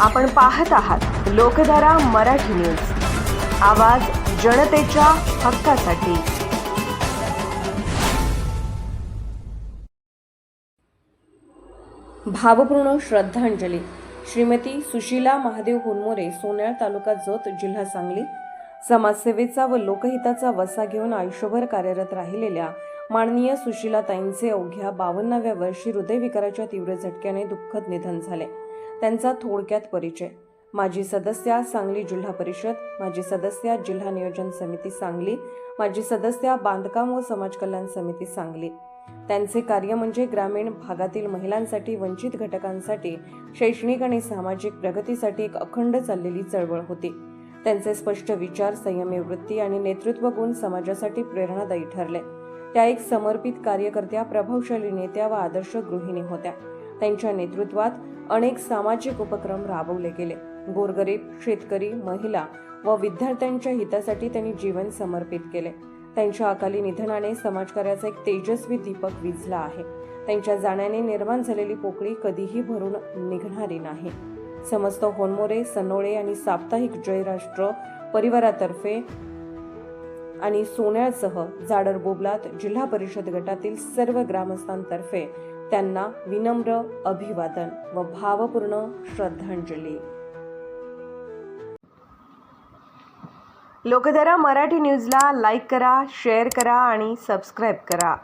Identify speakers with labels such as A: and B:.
A: आपण पाहत आहात लोकधारा मराठी न्यूज. आवाज जनतेच्या हक्कासाठी. भावपूर्ण श्रद्धांजली. श्रीमती सुशीला महादेव होनमोरे सोन्याळ तालुका जत जिल्हा सांगली. समाजसेवेचा व लोकहिताचा वसा घेऊन आयुष्यभर कार्यरत राहिलेल्या माननीय सुशीलाताईंचे अवघ्या बावन्नाव्या वर्षी हृदयविकाराच्या तीव्र झटक्याने दुःखद निधन झाले. त्यांचा थोडक्यात परिचय. माजी सदस्या सांगली जिल्हा परिषद माजी सदस्या जिल्हा नियोजन समिती सांगली माजी सदस्या बांधकाम व समाज कल्याण समिती सांगली. त्यांचे कार्य म्हणजे ग्रामीण भागातील महिलांसाठी वंचित घटकांसाठी शैक्षणिक आणि सामाजिक प्रगतीसाठी एक अखंड चाललेली चळवळ होती. त्यांचे स्पष्ट विचार संयमी वृत्ती आणि नेतृत्व गुण समाजासाठी प्रेरणादायी ठरले. त्या एक समर्पित कार्यकर्त्या प्रभावशाली नेत्या व आदर्श गृहिणी होत्या. त्यांच्या नेतृत्वात अनेक सामाजिक उपक्रम राबवले गेले. गोरगरीब शेतकरी महिला व विद्यार्थ्यांच्या हितासाठी त्यांनी जीवन समर्पित केले. त्यांच्या अकाली निधनाने समाजकार्याचा एक तेजस्वी दीपक विझला आहे. त्यांच्या जाण्याने निर्माण झालेली पोकळी कधीही भरून निघणारी नाही. समस्त होनमोरे सनोळे आणि साप्ताहिक जयराष्ट्र परिवारातर्फे आणि सोन्यासह जाडर बोबलात जिल्हा परिषद गटातील सर्व ग्रामस्थांतर्फे त्यांना विनम्र अभिवादन व भावपूर्ण श्रद्धांजली. लोकधारा मराठी न्यूजला लाईक करा शेअर करा आणि सबस्क्राईब करा.